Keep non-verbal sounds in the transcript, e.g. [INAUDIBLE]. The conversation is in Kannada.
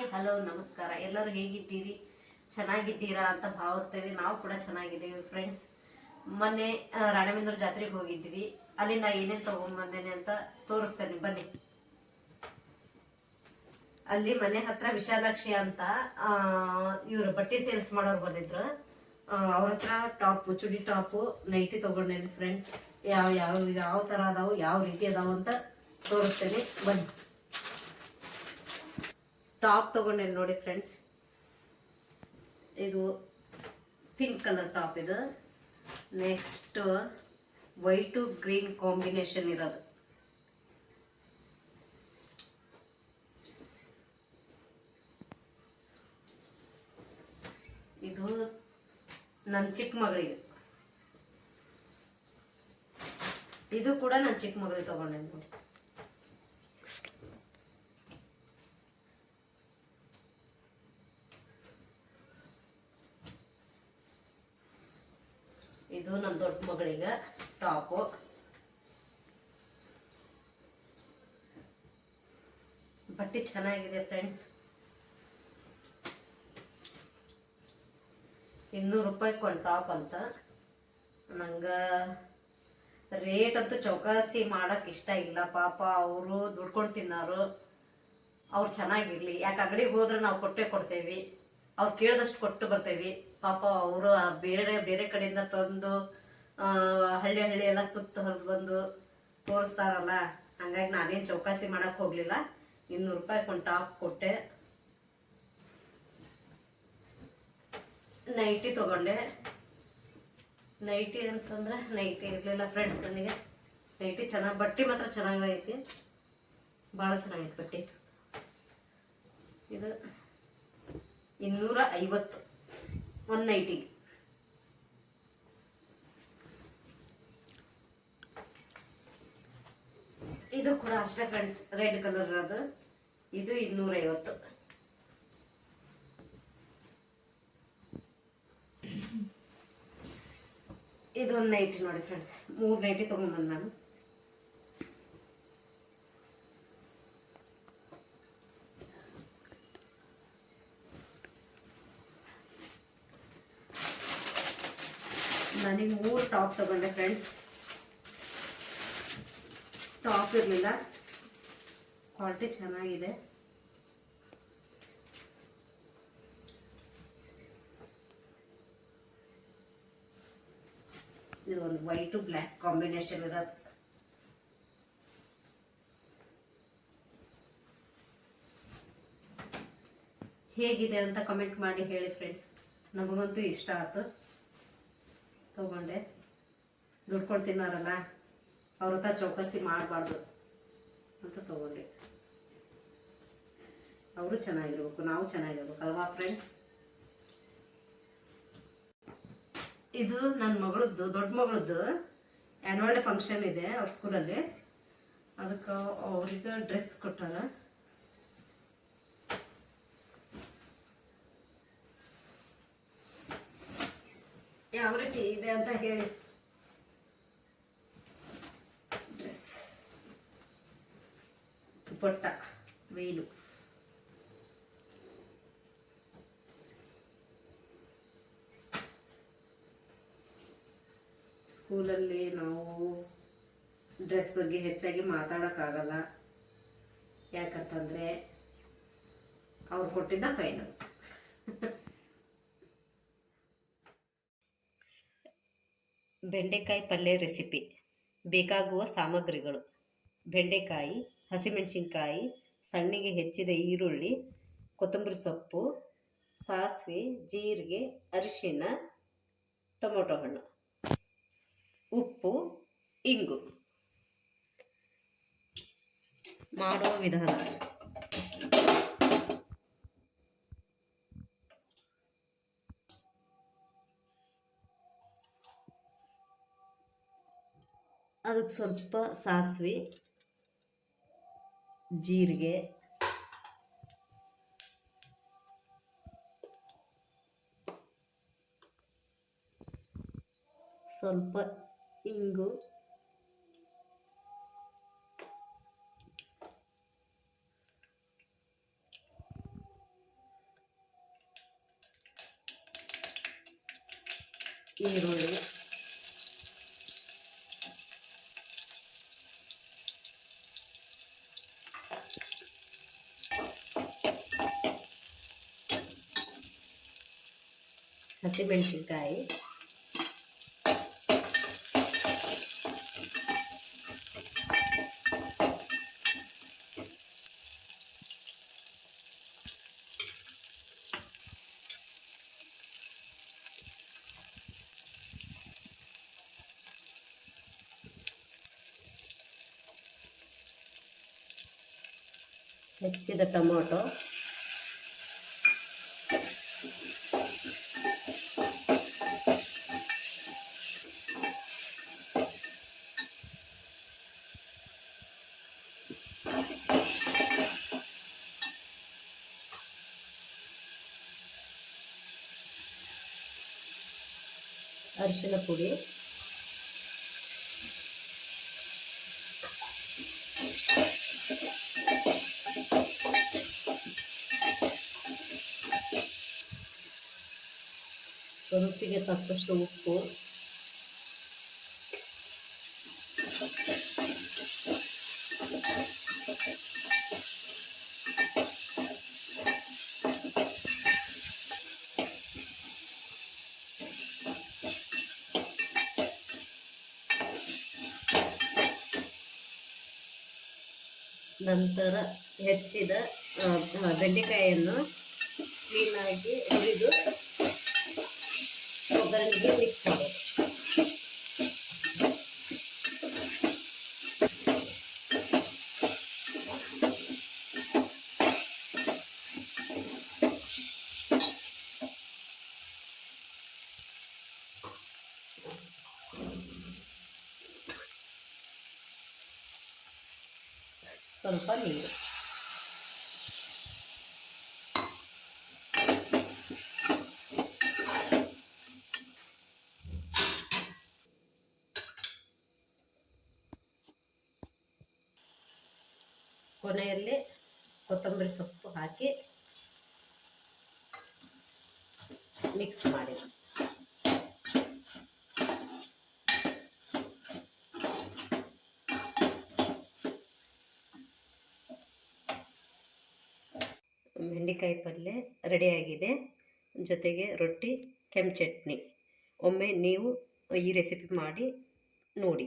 ಹಾಯ್ ಹಲೋ ನಮಸ್ಕಾರ. ಎಲ್ಲರೂ ಹೇಗಿದ್ದೀರಿ? ಚೆನ್ನಾಗಿದ್ದೀರಾ ಅಂತ ಭಾವಿಸ್ತೇವೆ. ನಾವು ಕೂಡ ಚೆನ್ನಾಗಿದ್ದೀವಿ ಫ್ರೆಂಡ್ಸ್ ಮೊನ್ನೆ ಆ, ರಾಣೇಬೆನ್ನೂರು ಜಾತ್ರೆಗೆ ಹೋಗಿದ್ವಿ. ಅಲ್ಲಿಂದ ಏನೇನು ತಗೊಂಡ್ಬಂದೇನೆ ಅಂತ ತೋರಿಸ್ತೇನೆ. ಬನ್ನಿ. ಅಲ್ಲಿ ಮನೆ ಹತ್ರ ವಿಶಾಲಾಕ್ಷಿ ಅಂತ ಇವರು ಬಟ್ಟೆ ಸೇಲ್ಸ್ ಮಾಡೋರು ಬಂದಿದ್ರು. ಅವ್ರ ಹತ್ರ ಟಾಪ್ ಚುಡಿ ಟಾಪು ನೈಟಿ ತೊಗೊಂಡೇನೆ ಫ್ರೆಂಡ್ಸ್ ಯಾವ ಯಾವ ಯಾವ ಥರ ಅದಾವು ಯಾವ ರೀತಿ ಅದಾವು ಅಂತ ತೋರಿಸ್ತೇನೆ. ಬನ್ನಿ. ಟಾಪ್ ತಗೊಂಡೇನೆ ನೋಡಿ ಫ್ರೆಂಡ್ಸ್. ಇದು ಪಿಂಕ್ ಕಲರ್ ಟಾಪ್ ಇದು. ನೆಕ್ಸ್ಟ್ ವೈಟು ಗ್ರೀನ್ ಕಾಂಬಿನೇಷನ್ ಇರೋದು. ಇದು ನನ್ನ ಚಿಕ್ಕ ಮಗಳಿಗೆ. ಇದು ಕೂಡ ನನ್ನ ಚಿಕ್ಕ ಮಗಳಿಗೆ ತಗೊಂಡೆ ನೋಡಿ. ಇದು ನನ್ನ ದೊಡ್ಡ ಮಗಳಿಗೆ ಟಾಪು. ಬಟ್ಟೆ ಚೆನ್ನಾಗಿದೆ ಫ್ರೆಂಡ್ಸ್. ಇನ್ನೂರು ರೂಪಾಯಿಗೆ ಒಂದು ಟಾಪ್ ಅಂತ. ನಂಗೆ ರೇಟ್ ಅಂತೂ ಚೌಕಾಸಿ ಮಾಡೋಕೆ ಇಷ್ಟ ಇಲ್ಲ. ಪಾಪ ಅವರು ದುಡ್ಕೊಂಡು ತಿನ್ನೋರು. ಅವ್ರು ಚೆನ್ನಾಗಿರಲಿ. ಯಾಕೆ ಅಂಗಡಿಗೆ ಹೋದ್ರೆ ನಾವು ಕೊಟ್ಟೆ ಕೊಡ್ತೇವಿ. ಅವ್ರು ಕೇಳಿದಷ್ಟು ಕೊಟ್ಟು ಬರ್ತೇವಿ. ಪಾಪ ಅವರು ಬೇರೆ ಬೇರೆ ಕಡೆಯಿಂದ ತಂದು ಹಳ್ಳಿ ಹಳ್ಳಿ ಎಲ್ಲ ಸುತ್ತ ಹೊರಗೆ ಬಂದು ತೋರಿಸ್ತಾರಲ್ಲ, ಹಂಗಾಗಿ ನಾನೇನು ಚೌಕಾಸಿ ಮಾಡಕ್ಕೆ ಹೋಗಲಿಲ್ಲ. ಇನ್ನೂರು ರೂಪಾಯಿ ಒಂದು ಟಾಪ್ ಕೊಟ್ಟೆ. ನೈಟಿ ತಗೊಂಡೆ. ನೈಟಿ ಅಂತಂದ್ರೆ ನೈಟಿ ಇರಲಿಲ್ಲ ಫ್ರೆಂಡ್ಸ್ ನನಗೆ. ನೈಟಿ ಚೆನ್ನಾಗಿ, ಬಟ್ಟೆ ಮಾತ್ರ ಚೆನ್ನಾಗೈತಿ. ಭಾಳ ಚೆನ್ನಾಗೈತಿ ಬಟ್ಟೆ. ಇದು ಇನ್ನೂರ ಐವತ್ತು ಒಂದು ನೈಟಿಗೆ ಇದು ಕೂಡ ಅಷ್ಟೇ ಫ್ರೆಂಡ್ಸ್ ರೆಡ್ ಕಲರ್ ಅದು ಇದು ಇನ್ನೂರೈವತ್ತು. ಇದು ಒಂದು ನೈಟಿ ನೋಡಿ ಫ್ರೆಂಡ್ಸ್ ಮೂರು ನೈಟಿ ತೊಗೊಂಡ್ಬಂದು ನಾನು. ನನಗೆ ಮೂರು ಟಾಪ್ ತಗೊಂಡೆ ಫ್ರೆಂಡ್ಸ್ ಟಾಪ್ ಇರಲಿಲ್ಲ. ಕ್ವಾಲಿಟಿ ಚೆನ್ನಾಗಿದೆ. ಇದು ಒಂದು ವೈಟು ಬ್ಲ್ಯಾಕ್ ಕಾಂಬಿನೇಷನ್ ಇರೋದು. ಹೇಗಿದೆ ಅಂತ ಕಮೆಂಟ್ ಮಾಡಿ ಹೇಳಿ ಫ್ರೆಂಡ್ಸ್ ನಮಗಂತೂ ಇಷ್ಟ ಆಯ್ತು ತಗೊಂಡೆ. ದುಡ್ಕೊಂಡು ತಿನ್ನಾರಲ್ಲ, ಅವ್ರ ಹತ್ರ ಚೌಕಾಸಿ ಮಾಡಬಾರ್ದು ಅಂತ ತಗೊಂಡೆ. ಅವರು ಚೆನ್ನಾಗಿರ್ಬೇಕು, ನಾವು ಚೆನ್ನಾಗಿರ್ಬೇಕು, ಅಲ್ವಾ ಫ್ರೆಂಡ್ಸ್ ಇದು ನನ್ನ ಮಗಳದ್ದು, ದೊಡ್ಡ ಮಗಳದ್ದು ಆ್ಯನ್ವಲ್ ಡೇ ಫಂಕ್ಷನ್ ಇದೆ ಅವ್ರ ಸ್ಕೂಲಲ್ಲಿ ಅದಕ್ಕೆ ಅವ್ರಿಗೆ ಡ್ರೆಸ್ ಕೊಟ್ಟಾರ. ಯಾವ ರೀತಿ ಇದೆ ಅಂತ ಹೇಳಿ. ಡ್ರೆಸ್ ಪೊಟ್ಟ ವೇಲು. ಸ್ಕೂಲಲ್ಲಿ ನಾವು ಡ್ರೆಸ್ ಬಗ್ಗೆ ಹೆಚ್ಚಾಗಿ ಮಾತಾಡೋಕ್ಕಾಗಲ್ಲ. ಯಾಕಂತಂದರೆ ಅವ್ರು ಕೊಟ್ಟಿದ್ದ ಫೈನಲ್. [LAUGHS] ಬೆಂಡೆಕಾಯಿ ಪಲ್ಯ ರೆಸಿಪಿ. ಬೇಕಾಗುವ ಸಾಮಗ್ರಿಗಳು. ಬೆಂಡೆಕಾಯಿ, ಹಸಿಮೆಣಸಿನ್ಕಾಯಿ, ಸಣ್ಣಗೆ ಹೆಚ್ಚಿದ ಈರುಳ್ಳಿ, ಕೊತ್ತಂಬರಿ ಸೊಪ್ಪು, ಸಾಸಿವೆ, ಜೀರಿಗೆ, ಅರಿಶಿಣ, ಟೊಮೊಟೊ ಹಣ್ಣು. ಉಪ್ಪು, ಇಂಗು. ಮಾಡುವ ವಿಧಾನ. ಅದಕ್ಕೆ ಸ್ವಲ್ಪ ಸಾಸಿವೆ ಜೀರಿಗೆ ಸ್ವಲ್ಪ ಇಂಗು ಈರುಳ್ಳಿ. ಹಸಿಮೆಣಸಿನ್ಕಾಯಿ ಹೆಚ್ಚಿದ ಟೊಮೊಟೊ ಅರಿಶಿನ ಪುಡಿ ರುಚಿಗೆ ತಕ್ಕಷ್ಟು ಉಪ್ಪು ನಂತರ ಹೆಚ್ಚಿದ ಬೆಂಡೆಕಾಯಿಯನ್ನು ಕ್ಲೀನಾಗಿ ಹುರಿದು ಒಗ್ಗರಣೆಗೆ ಮಿಕ್ಸ್ ಮಾಡೋದು ಸ್ವಲ್ಪ ನೀರು. ಕೊನೆಯಲ್ಲಿ ಕೊತ್ತಂಬರಿ ಸೊಪ್ಪು ಹಾಕಿ ಮಿಕ್ಸ್ ಮಾಡಿ. ಬೆಂಡೆಕಾಯಿ ಪಲ್ಯ ರೆಡಿಯಾಗಿದೆ. ಜೊತೆಗೆ ರೊಟ್ಟಿ ಕೆಂಪು ಚಟ್ನಿ. ಒಮ್ಮೆ ನೀವು ಈ ರೆಸಿಪಿ ಮಾಡಿ ನೋಡಿ.